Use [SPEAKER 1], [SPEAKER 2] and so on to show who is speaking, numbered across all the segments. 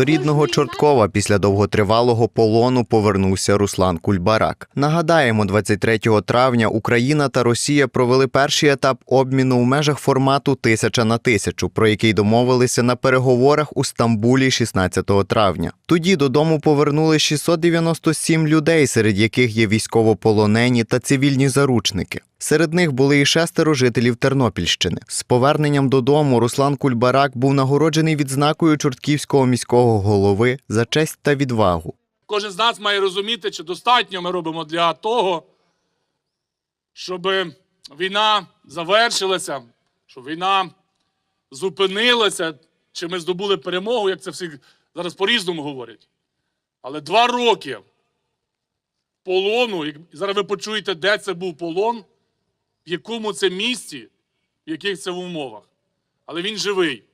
[SPEAKER 1] До рідного Чорткова після довготривалого полону повернувся Руслан Кульбарак. Нагадаємо, 23 травня Україна та Росія провели перший етап обміну у межах формату тисяча на тисячу, про який домовилися на переговорах у Стамбулі 16 травня. Тоді додому повернули 697 людей, серед яких є військовополонені та цивільні заручники. Серед них були і шестеро жителів Тернопільщини. З поверненням додому Руслан Кульбарак був нагороджений відзнакою Чортківського міського голови за честь та відвагу.
[SPEAKER 2] Кожен з нас має розуміти, чи достатньо ми робимо для того, щоб війна завершилася, щоб війна зупинилася, чи ми здобули перемогу, як це всі зараз по-різному говорять. Але два роки полону, і зараз ви почуєте, де це був полон, в якому це місці, в яких це в умовах. Але він живий.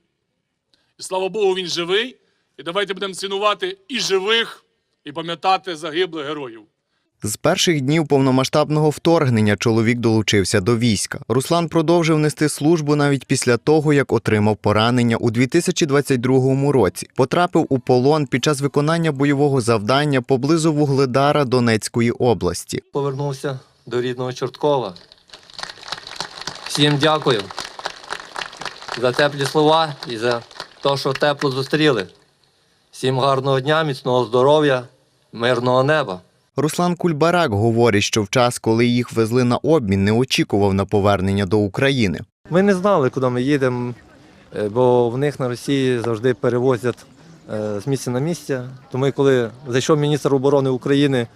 [SPEAKER 2] І слава Богу, він живий. І давайте будемо цінувати і живих, і пам'ятати загиблих героїв.
[SPEAKER 1] З перших днів повномасштабного вторгнення чоловік долучився до війська. Руслан продовжив нести службу навіть після того, як отримав поранення у 2022 році. Потрапив у полон під час виконання бойового завдання поблизу Вугледара Донецької області.
[SPEAKER 3] Повернувся до рідного Чорткова. Всім дякую за теплі слова і за те, що тепло зустріли. Всім гарного дня, міцного здоров'я, мирного неба.
[SPEAKER 1] Руслан Кульбарак говорить, що в час, коли їх везли на обмін, не очікував на повернення до України.
[SPEAKER 3] Ми не знали, куди ми їдемо, е, бо в них на Росії завжди перевозять е, з місця на місце. Тому коли зайшов міністр оборони України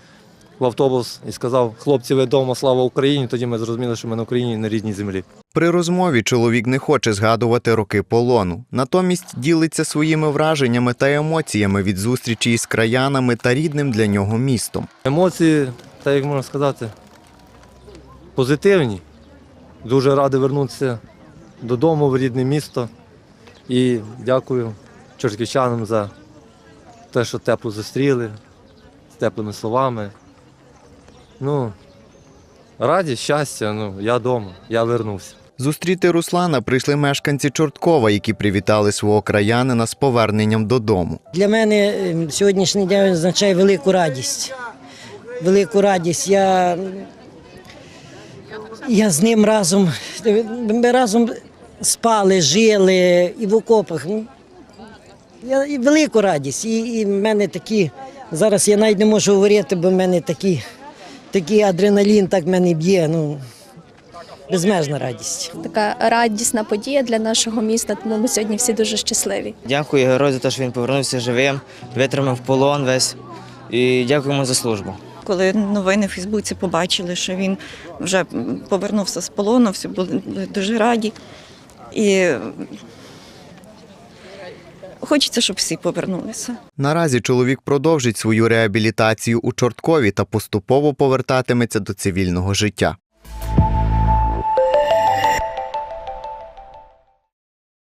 [SPEAKER 3] в автобус і сказав, хлопці, ви вдома, слава Україні, тоді ми зрозуміли, що ми на Україні на рідній землі.
[SPEAKER 1] При розмові чоловік не хоче згадувати роки полону. Натомість ділиться своїми враженнями та емоціями від зустрічі із краянами та рідним для нього містом.
[SPEAKER 3] Емоції, так як можна сказати, позитивні. Дуже радий вернутися додому в рідне місто. І дякую чортківчанам за те, що тепло зустріли, з теплими словами. Ну, радість, щастя, ну, я вдома, я вернувся.
[SPEAKER 1] Зустріти Руслана прийшли мешканці Чорткова, які привітали свого краянина з поверненням додому.
[SPEAKER 4] Для мене е, сьогоднішній день означає велику радість. Велику радість. Я, я з ним разом, ми разом спали, жили і в окопах. Я, і велику радість. І, і в мене такі, зараз я навіть не можу говорити, бо в мене такі, адреналін так в мене б'є. Ну, безмежна радість.
[SPEAKER 5] така радісна подія для нашого міста, тому ми сьогодні всі дуже щасливі.
[SPEAKER 6] Дякую герою за те, що він повернувся живим, витримав полон весь. І дякуємо за службу.
[SPEAKER 7] Коли новини в Фейсбуці побачили, що він вже повернувся з полону, всі були дуже раді. І хочеться, щоб всі повернулися.
[SPEAKER 1] Наразі чоловік продовжить свою реабілітацію у Чорткові та поступово повертатиметься до цивільного життя.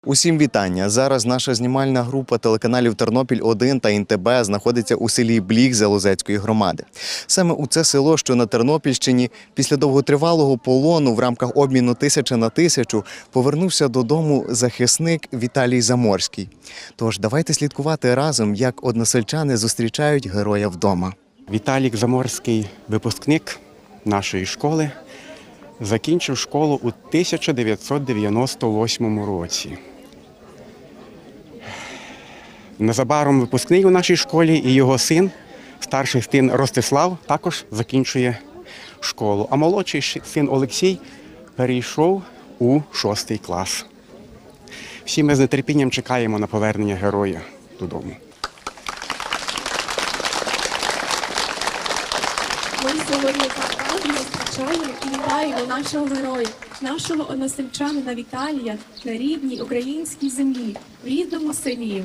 [SPEAKER 1] Усім вітання. Зараз наша знімальна група телеканалів Тернопіль 1 та ІНТБ знаходиться у селі Блік Залозецької громади. Саме у це село, що на Тернопільщині, після довготривалого полону в рамках обміну тисяча на тисячу повернувся додому захисник Віталій Заморський. Тож давайте слідкувати разом, як односельчани зустрічають героя вдома.
[SPEAKER 8] Віталік Заморський, випускник нашої школи, закінчив школу у 1998 році. Незабаром випускний у нашій школі і його син, старший син Ростислав, також закінчує школу. А молодший син Олексій перейшов у шостий клас. Всі ми з нетерпінням чекаємо на повернення героя додому.
[SPEAKER 9] Ми сьогодні так зустрічаємо і вітаємо нашого героя, нашого односельчанина Віталія на рідній українській землі, в рідному селі.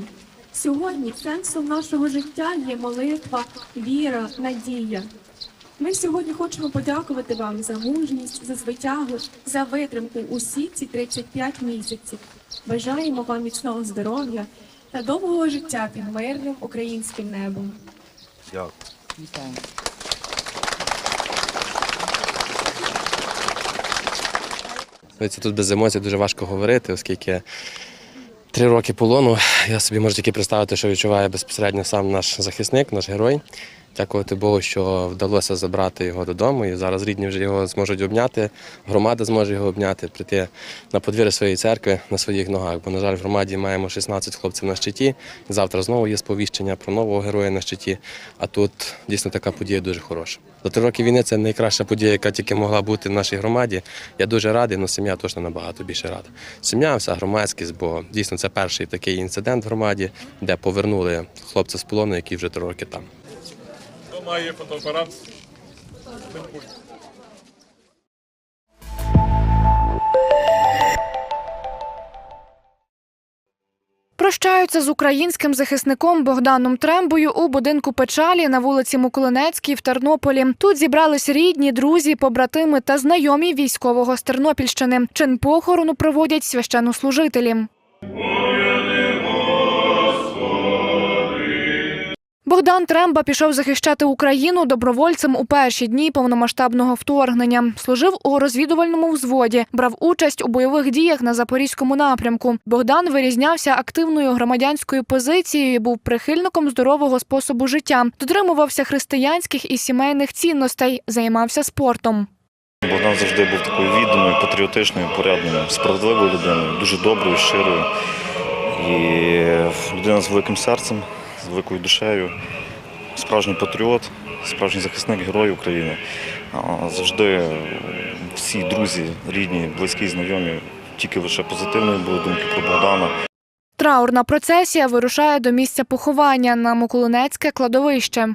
[SPEAKER 9] Сьогодні сенсом нашого життя є молитва, віра, надія. Ми сьогодні хочемо подякувати вам за мужність, за звитягу, за витримку усі ці 35 місяців. Бажаємо вам міцного здоров'я та довгого життя під мирним українським небом.
[SPEAKER 10] Це тут без емоцій дуже важко говорити, оскільки
[SPEAKER 11] Три роки полону. Я собі можу тільки представити, що відчуває безпосередньо сам наш захисник, наш герой. Дякувати Богу, що вдалося забрати його додому. І зараз рідні вже його зможуть обняти, громада зможе його обняти, прийти на подвір'я своєї церкви на своїх ногах. Бо, на жаль, в громаді маємо 16 хлопців на щиті. Завтра знову є сповіщення про нового героя на щиті. А тут дійсно така подія дуже хороша. За три роки війни це найкраща подія, яка тільки могла бути в нашій громаді. Я дуже радий, але сім'я точно набагато більше рада. Сім'я, вся громадськість, бо дійсно це перший такий інцидент в громаді, де повернули хлопця з полону, який вже три роки там.
[SPEAKER 2] Хто має фотоапарат?
[SPEAKER 10] Прощаються з українським захисником Богданом Трембою у будинку печалі на вулиці Миколинецькій в Тернополі. Тут зібрались рідні, друзі, побратими та знайомі військового з Тернопільщини. Чин похорону проводять священнослужителі. Богдан Тремба пішов захищати Україну добровольцем у перші дні повномасштабного вторгнення. Служив у розвідувальному взводі, брав участь у бойових діях на запорізькому напрямку. Богдан вирізнявся активною громадянською позицією, був прихильником здорового способу життя, дотримувався християнських і сімейних цінностей, займався спортом.
[SPEAKER 12] Богдан завжди був такою відданою, патріотичною, порядною, справедливою людиною, дуже доброю, щирою. І людина з великим серцем, з великою душею, справжній патріот, справжній захисник герой України. Завжди всі друзі, рідні, близькі, знайомі, тільки лише позитивної були думки про Богдана.
[SPEAKER 10] Траурна процесія вирушає до місця поховання на Миколинецьке кладовище.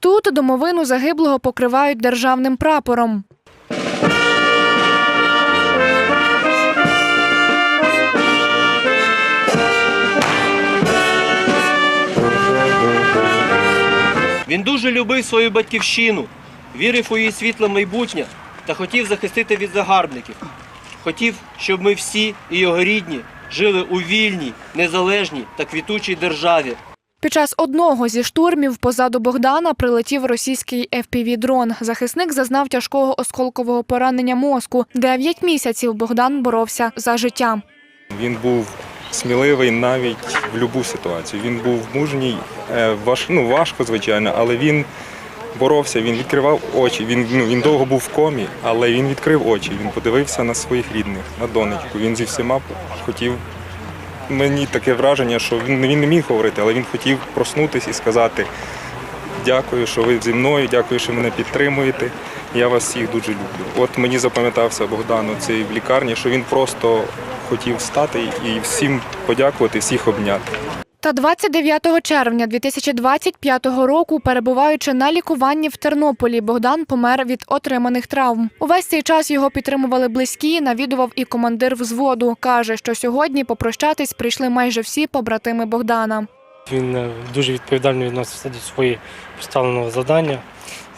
[SPEAKER 10] Тут домовину загиблого покривають державним прапором.
[SPEAKER 13] Він дуже любив свою батьківщину, вірив у її світле майбутнє та хотів захистити від загарбників. Хотів, щоб ми всі і його рідні жили у вільній, незалежній та квітучій державі.
[SPEAKER 10] Під час одного зі штурмів позаду Богдана прилетів російський FPV-дрон. Захисник зазнав тяжкого осколкового поранення мозку. Дев'ять місяців Богдан боровся за життя.
[SPEAKER 14] Він був сміливий навіть в будь-яку ситуацію. Він був мужній, е, важ, ну, важко, звичайно, але він боровся, він відкривав очі. Він, ну, він довго був в комі, але він відкрив очі. Він подивився на своїх рідних, на донечку. Він зі всіма хотів. Мені таке враження, що він, він не міг говорити, але він хотів проснутися і сказати дякую, що ви зі мною, дякую, що мене підтримуєте. Я вас всіх дуже люблю. От мені запам'ятався Богдан цей в лікарні, що він просто хотів встати і всім подякувати, всіх обняти.
[SPEAKER 10] Та 29 червня 2025 року, перебуваючи на лікуванні в Тернополі, Богдан помер від отриманих травм. Увесь цей час його підтримували близькі, навідував і командир взводу. Каже, що сьогодні попрощатись прийшли майже всі побратими Богдана.
[SPEAKER 15] Він е, дуже відповідально відносився до своєї поставленого завдання,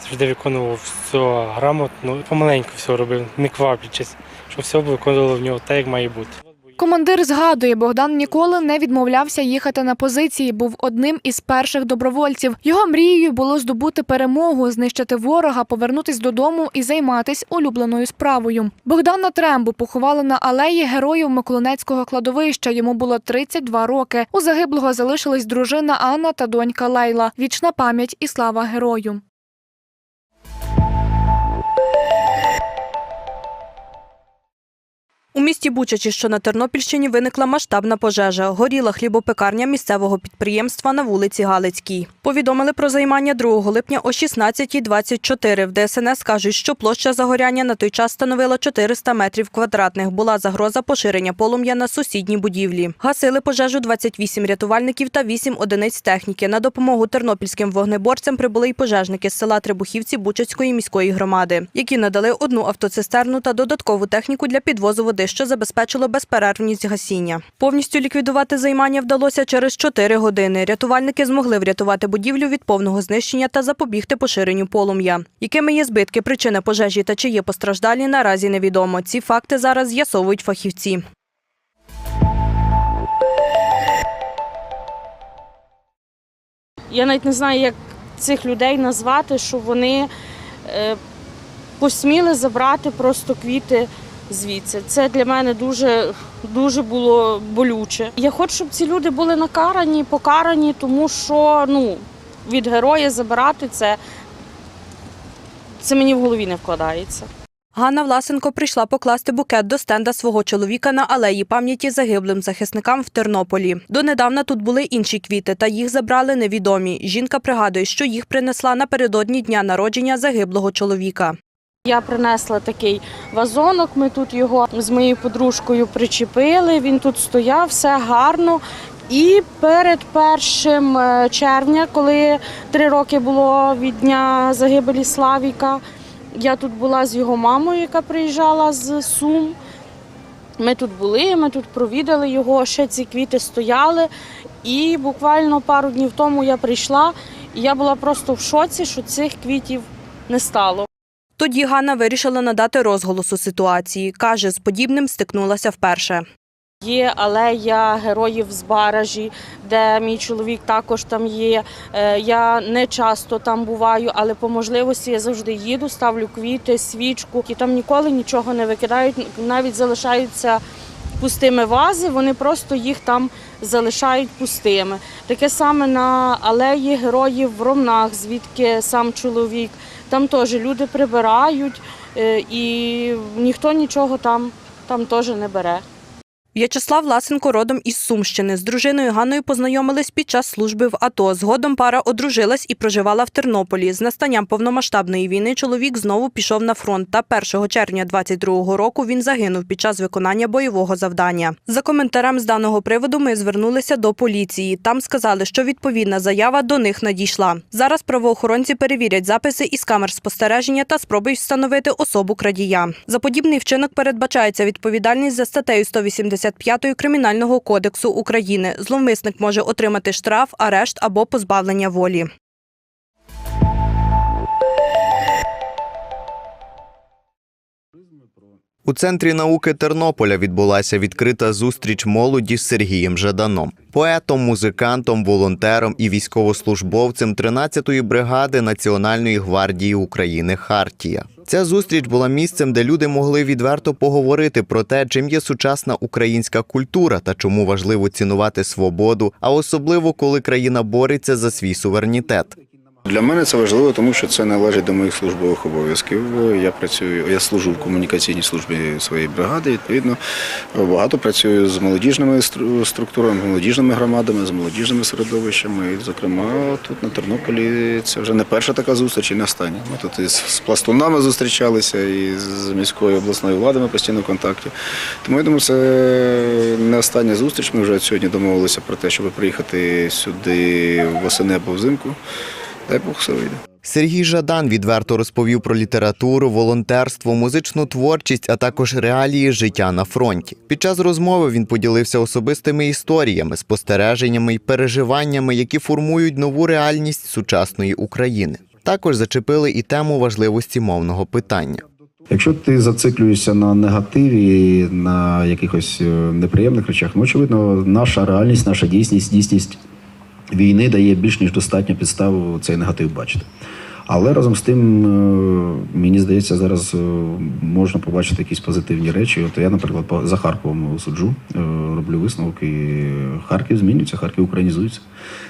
[SPEAKER 15] завжди виконував все грамотно, помаленьку все робив, не кваплячись, щоб все виконувало в нього так, як має бути.
[SPEAKER 10] Командир згадує, Богдан ніколи не відмовлявся їхати на позиції. Був одним із перших добровольців. Його мрією було здобути перемогу, знищити ворога, повернутись додому і займатись улюбленою справою. Богдана Трембу поховали на алеї героїв Миколинецького кладовища. Йому було 32 роки. У загиблого залишились дружина Анна та донька Лейла. Вічна пам'ять і слава герою.
[SPEAKER 16] У місті Бучачі, що на Тернопільщині, виникла масштабна пожежа. Горіла хлібопекарня місцевого підприємства на вулиці Галицькій. Повідомили про займання 2 липня о 16.24. В ДСНС кажуть, що площа загоряння на той час становила 400 метрів квадратних. Була загроза поширення полум'я на сусідній будівлі. Гасили пожежу 28 рятувальників та 8 одиниць техніки. На допомогу тернопільським вогнеборцям прибули й пожежники з села Требухівці Бучацької міської громади, які надали одну автоцистерну та додаткову техніку для підвозу води, що забезпечило безперервність гасіння. Повністю ліквідувати займання вдалося через 4 години. Рятувальники змогли врятувати будівлю від повного знищення та запобігти поширенню полум'я. Якими є збитки, причини пожежі та чи є постраждалі, наразі невідомо. Ці факти зараз з'ясовують фахівці.
[SPEAKER 17] Я навіть не знаю, як цих людей назвати, що вони е, посміли забрати просто квіти звідси. Це для мене дуже, дуже було болюче. Я хочу, щоб ці люди були накарані, покарані, тому що ну, від героя забирати це, це мені в голові не вкладається.
[SPEAKER 16] Ганна Власенко прийшла покласти букет до стенда свого чоловіка на алеї пам'яті загиблим захисникам в Тернополі. Донедавна тут були інші квіти, та їх забрали невідомі. Жінка пригадує, що їх принесла напередодні дня народження загиблого чоловіка.
[SPEAKER 17] Я принесла такий вазонок. Ми тут його з моєю подружкою причепили. Він тут стояв, все гарно. І перед першим е, червня, коли три роки було від дня загибелі Славіка, я тут була з його мамою, яка приїжджала з Сум. Ми тут були, ми тут провідали його, ще ці квіти стояли. І буквально пару днів тому я прийшла, і я була просто в шоці, що цих квітів не стало.
[SPEAKER 16] Тоді Ганна вирішила надати розголосу ситуації. Каже, з подібним стикнулася вперше.
[SPEAKER 17] Є алея героїв з Баражі, де мій чоловік також там є. Е, Я не часто там буваю, але по можливості я завжди їду, ставлю квіти, свічку. І там ніколи нічого не викидають, навіть залишаються пустими вази, вони просто їх там залишають пустими. Таке саме на алеї героїв в Ромнах, звідки сам чоловік. Там теж люди прибирають е, і ніхто нічого там, там теж не бере.
[SPEAKER 16] В'ячеслав Ласенко родом із Сумщини. З дружиною Ганною познайомились під час служби в АТО. Згодом пара одружилась і проживала в Тернополі. З настанням повномасштабної війни чоловік знову пішов на фронт. Та 1 червня 22-го року він загинув під час виконання бойового завдання. За коментарем з даного приводу ми звернулися до поліції. Там сказали, що відповідна заява до них надійшла. Зараз правоохоронці перевірять записи із камер спостереження та спробують встановити особу крадія. За подібний вчинок передбачається відповідальність за статтею 185 Кримінального кодексу України. Зловмисник може отримати штраф, арешт або позбавлення волі.
[SPEAKER 1] У центрі науки Тернополя відбулася відкрита зустріч молоді з Сергієм Жаданом, поетом, музикантом, волонтером і військовослужбовцем 13-ї бригади Національної гвардії України Хартія. Ця зустріч була місцем, де люди могли відверто поговорити про те, чим є сучасна українська культура та чому важливо цінувати свободу, а особливо коли країна бореться за свій суверенітет.
[SPEAKER 18] Для мене це важливо, тому що це належить до моїх службових обов'язків. Я працюю, я служу в комунікаційній службі своєї бригади. Відповідно, багато працюю з молодіжними стру- структурами, молодіжними громадами, з молодіжними середовищами. І, зокрема, тут на Тернополі це вже не перша така зустріч і не остання. Ми тут із з пластунами зустрічалися, і з міською обласною владою ми постійно в контакті. Тому я думаю, це не остання зустріч. Ми вже сьогодні домовилися про те, щоб приїхати сюди восени або взимку. Дай Бог все вийде.
[SPEAKER 1] Сергій Жадан відверто розповів про літературу, волонтерство, музичну творчість, а також реалії життя на фронті. Під час розмови він поділився особистими історіями, спостереженнями і переживаннями, які формують нову реальність сучасної України. Також зачепили і тему важливості мовного питання.
[SPEAKER 19] Якщо ти зациклюєшся на негативі, на якихось е, неприємних речах, ну очевидно, наша реальність, наша дійсність, дійсність війни дає більш ніж достатньо підстав цей негатив бачити. Але разом з тим, е, мені здається, зараз е, можна побачити якісь позитивні речі. От я, наприклад, за Харковом суджу, е, роблю висновок, і Харків змінюється, Харків українізується.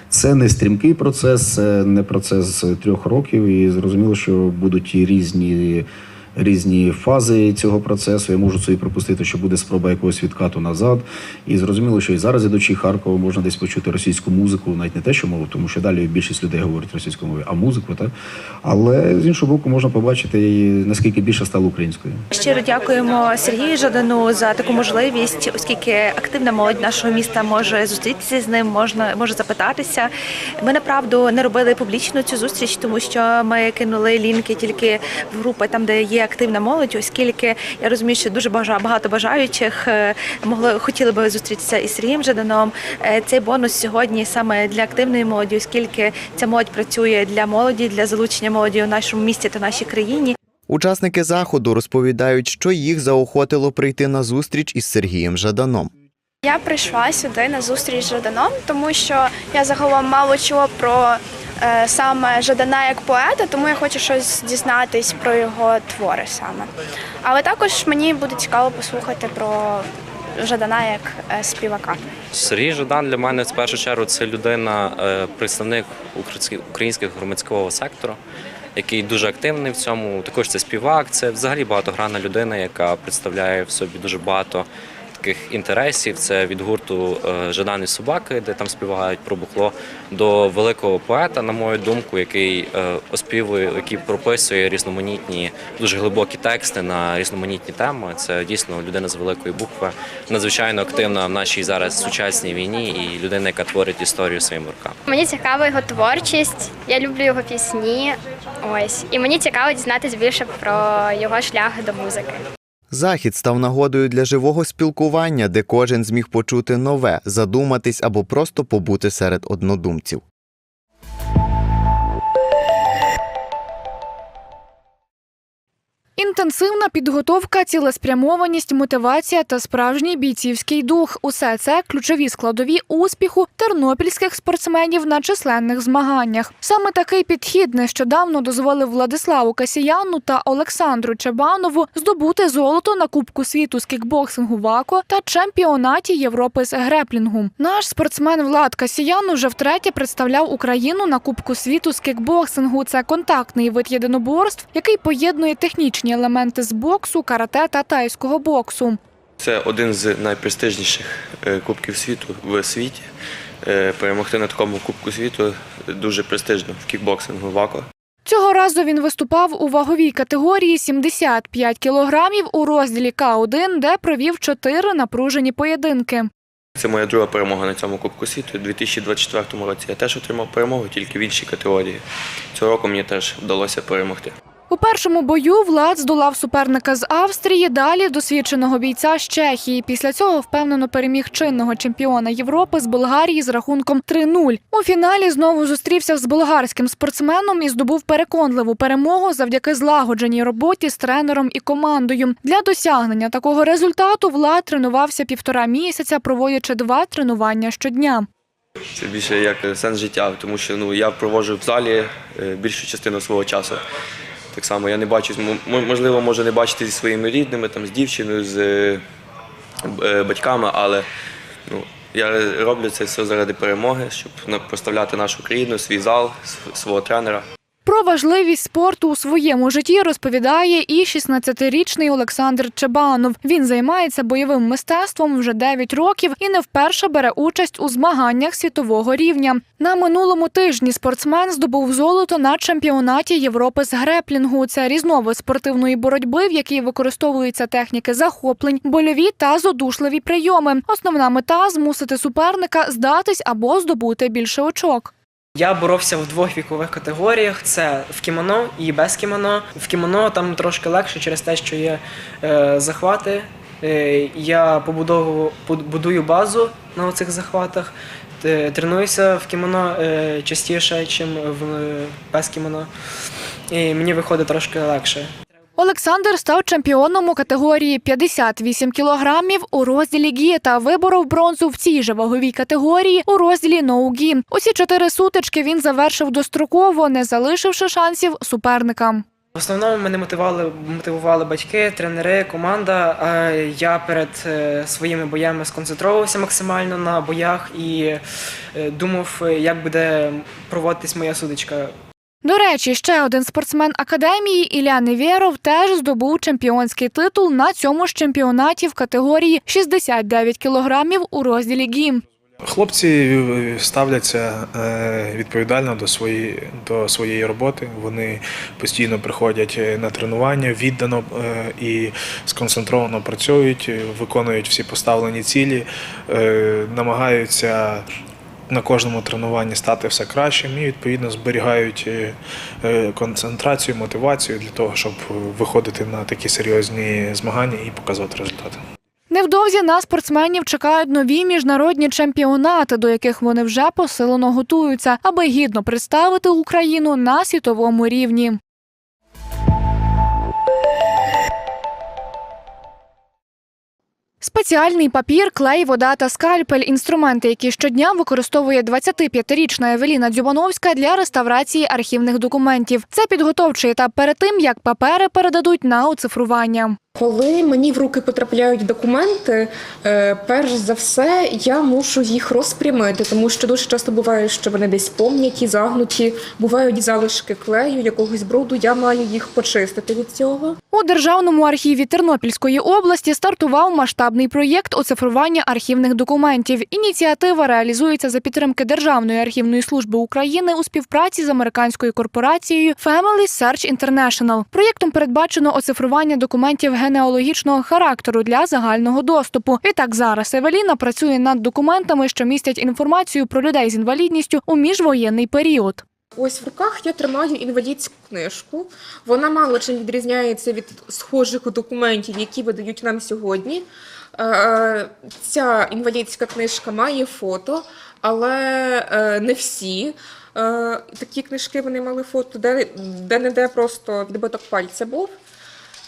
[SPEAKER 19] Це не стрімкий процес, це не процес трьох років, і зрозуміло, що будуть і різні. Різні фази цього процесу. Я можу собі припустити, що буде спроба якогось відкату назад. І зрозуміло, що і зараз, ідучи Харкова, можна десь почути російську музику, навіть не те, що мову, тому що далі більшість людей говорить російською мовою, а музику, так. Але з іншого боку, можна побачити, наскільки більше стало українською.
[SPEAKER 20] Щиро дякуємо Сергію Жадану за таку можливість, оскільки активна молодь нашого міста може зустрітися з ним, можна може запитатися. Ми направду не робили публічно цю зустріч, тому що ми кинули лінки тільки в групи там, де є активна молодь, оскільки я розумію, що дуже багато бажаючих е, могли хотіли би зустрітися із Сергієм Жаданом. Е, Цей бонус сьогодні саме для активної молоді, оскільки ця молодь працює для молоді, для залучення молоді у нашому місті та нашій країні.
[SPEAKER 1] Учасники заходу розповідають, що їх заохотило прийти на зустріч із Сергієм Жаданом.
[SPEAKER 21] Я прийшла сюди на зустріч з Жаданом, тому що я загалом мало чула про саме Жадана як поета, тому я хочу щось дізнатись про його твори саме. Але також мені буде цікаво послухати про Жадана як е, співака.
[SPEAKER 22] Сергій Жадан для мене в першу чергу це людина, е, представник українського громадського сектору, який дуже активний в цьому. Також це співак, це взагалі багатогранна людина, яка представляє в собі дуже багато таких інтересів. Це від гурту е, Жадан і собаки, де там співають про бухло, до великого поета, на мою думку, який е, оспівує, який прописує різноманітні, дуже глибокі тексти на різноманітні теми. Це дійсно людина з великої букви, надзвичайно активна в нашій зараз сучасній війні і людина, яка творить історію своїми руками.
[SPEAKER 23] Мені цікава його творчість, я люблю його пісні. Ось і мені цікаво дізнатись більше про його шлях до музики.
[SPEAKER 1] Захід став нагодою для живого спілкування, де кожен зміг почути нове, задуматись або просто побути серед однодумців.
[SPEAKER 10] Інтенсивна підготовка, цілеспрямованість, мотивація та справжній бійцівський дух усе це ключові складові успіху тернопільських спортсменів на численних змаганнях. Саме такий підхід нещодавно дозволив Владиславу Касіяну та Олександру Чебанову здобути золото на Кубку світу з кікбоксингу ВАКО та чемпіонаті Європи з греплінгу. Наш спортсмен Влад Касіян уже втретє представляв Україну на Кубку світу з кікбоксингу. Це контактний вид єдиноборств, який поєднує технічні елементи з боксу, карате та тайського боксу.
[SPEAKER 24] Це один з найпрестижніших е, кубків світу в світі. Е, Перемогти на такому кубку світу дуже престижно в кікбоксингу ВАКО.
[SPEAKER 10] Цього разу він виступав у ваговій категорії 75 кілограмів у розділі К1, де провів чотири напружені поєдинки.
[SPEAKER 24] Це моя друга перемога на цьому кубку світу. У 2024 році я теж отримав перемогу тільки в іншій категорії. Цього року мені теж вдалося перемогти.
[SPEAKER 10] У першому бою Влад здолав суперника з Австрії, далі досвідченого бійця з Чехії. Після цього впевнено переміг чинного чемпіона Європи з Болгарії з рахунком 3-0. У фіналі знову зустрівся з болгарським спортсменом і здобув переконливу перемогу завдяки злагодженій роботі з тренером і командою. Для досягнення такого результату Влад тренувався півтора місяця, проводячи два тренування щодня.
[SPEAKER 24] Це більше як сенс життя, тому що ну, я проводжу в залі е, більшу частину свого часу. Так само я не бачусь, можливо, можу не бачити зі своїми рідними, там, з дівчиною, з е, е, батьками, але ну, я роблю це все заради перемоги, щоб проставляти нашу країну, свій зал, свого тренера.
[SPEAKER 10] Важливість спорту у своєму житті розповідає і 16-річний Олександр Чебанов. Він займається бойовим мистецтвом вже 9 років і не вперше бере участь у змаганнях світового рівня. На минулому тижні спортсмен здобув золото на чемпіонаті Європи з греплінгу. Це різновид спортивної боротьби, в якій використовуються техніки захоплень, больові та задушливі прийоми. Основна мета змусити суперника здатись або здобути більше очок.
[SPEAKER 25] Я боровся в двох вікових категоріях: це в кімоно і без кімоно. В кімоно там трошки легше через те, що є е, захвати. Е, я побудову будую базу на цих захватах. Е, Тренуюся в кімоно е, частіше, ніж в без кімоно. І мені виходить трошки легше.
[SPEAKER 10] Олександр став чемпіоном у категорії 58 кілограмів у розділі гі та виборов бронзу в цій же ваговій категорії у розділі ноу-гі. Усі чотири сутички він завершив достроково, не залишивши шансів суперникам.
[SPEAKER 25] В основному мене мотивували, мотивували батьки, тренери, команда. Я перед е, своїми боями сконцентрувався максимально на боях і е, думав, е, як буде проводитись моя судочка.
[SPEAKER 10] До речі, ще один спортсмен академії Ілля Невєров теж здобув чемпіонський титул на цьому ж чемпіонаті в категорії 69 кілограмів у розділі гі.
[SPEAKER 26] Хлопці ставляться е, відповідально до своєї, до своєї роботи. Вони постійно приходять е, на тренування, віддано е, і сконцентровано працюють, виконують всі поставлені цілі, намагаються на кожному тренуванні стати все кращим і відповідно зберігають е, е, концентрацію, мотивацію для того, щоб виходити на такі серйозні змагання і показувати результати.
[SPEAKER 10] Невдовзі на спортсменів чекають нові міжнародні чемпіонати, до яких вони вже посилено готуються, аби гідно представити Україну на світовому рівні. Спеціальний папір, клей, вода та скальпель інструменти, які щодня використовує 25-річна Евеліна Дзюбановська для реставрації архівних документів. Це підготовчий етап перед тим, як папери передадуть на оцифрування.
[SPEAKER 27] Коли мені в руки потрапляють документи, е, перш за все я мушу їх розпрямити, тому що дуже часто буває, що вони десь пом'яті, загнуті, бувають залишки клею, якогось бруду. Я маю їх почистити від цього.
[SPEAKER 10] У Державному архіві Тернопільської області стартував масштабний проєкт оцифрування архівних документів. Ініціатива реалізується за підтримки Державної архівної служби України у співпраці з американською корпорацією Family Search International. Проєктом передбачено оцифрування документів генеалогічного характеру для загального доступу. Відтак зараз Евеліна працює над документами, що містять інформацію про людей з інвалідністю у міжвоєнний період.
[SPEAKER 27] Ось в руках я тримаю інвалідську книжку. Вона мало чим відрізняється від схожих документів, які видають нам сьогодні. Е, Ця інвалідська книжка має фото, але е, не всі. Е, Такі книжки вони мали фото, де, де не де просто відбиток пальця був.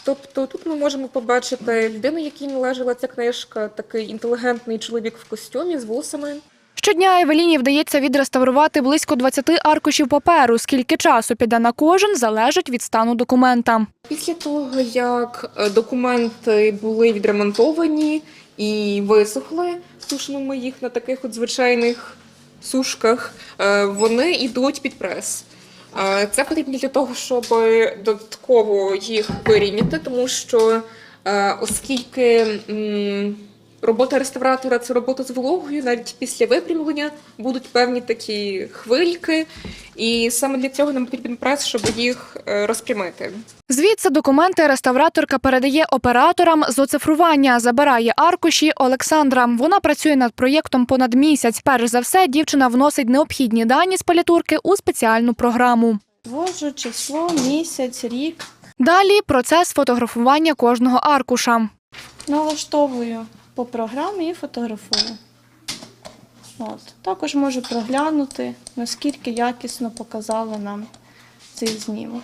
[SPEAKER 27] Тобто тут ми можемо побачити людину, якій належала ця книжка, такий інтелігентний чоловік в костюмі з вусами.
[SPEAKER 10] Щодня Евеліні вдається відреставрувати близько 20 аркушів паперу. Скільки часу піде на кожен, залежить від стану документа.
[SPEAKER 27] Після того, як е, документи були відремонтовані і висохли, сушимо їх на таких от звичайних сушках, е, вони йдуть під прес. Е, Це потрібно для того, щоб додатково їх вирівняти, тому що е, оскільки робота реставратора це робота з вологою, навіть після випрямлення будуть певні такі хвильки, і саме для цього нам потрібен прес, щоб їх е, розпрямити.
[SPEAKER 10] Звідси документи реставраторка передає операторам з оцифрування. Забирає аркуші Олександра. Вона працює над проєктом понад місяць. Перш за все, дівчина вносить необхідні дані з палітурки у спеціальну програму.
[SPEAKER 28] Ввожу число, місяць, рік.
[SPEAKER 10] Далі процес фотографування кожного аркуша.
[SPEAKER 28] Налаштовую по програмі і фотографую. От. Також можу проглянути, наскільки якісно показали нам цей знімок.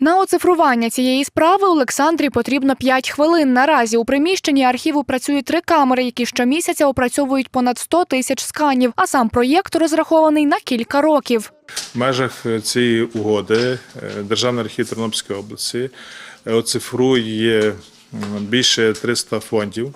[SPEAKER 10] На оцифрування цієї справи Олександрі потрібно 5 хвилин. Наразі у приміщенні архіву працюють три камери, які щомісяця опрацьовують понад 100 тисяч сканів. А сам проєкт розрахований на кілька років.
[SPEAKER 29] В межах е, цієї угоди е, Державний архів Тернопільської області е, оцифрує більше 300 фондів.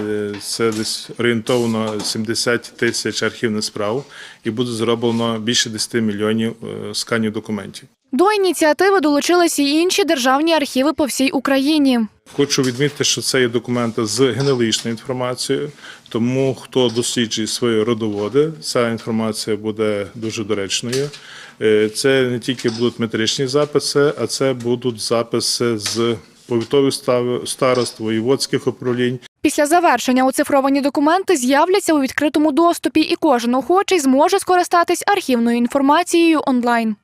[SPEAKER 29] Е, Це десь орієнтовно 70 тисяч архівних справ і буде зроблено більше 10 мільйонів е, сканів документів.
[SPEAKER 10] До ініціативи долучилися й інші державні архіви по всій Україні.
[SPEAKER 29] Хочу відмітити, що це є документи з генеалогічною інформацією, тому хто досліджує свої родоводи, ця інформація буде дуже доречною. Е, Це не тільки будуть метричні записи, а це будуть записи з повітових старост, воєводських управлінь,
[SPEAKER 10] Після завершення оцифровані документи з'являться у відкритому доступі, і кожен охочий зможе скористатись архівною інформацією онлайн.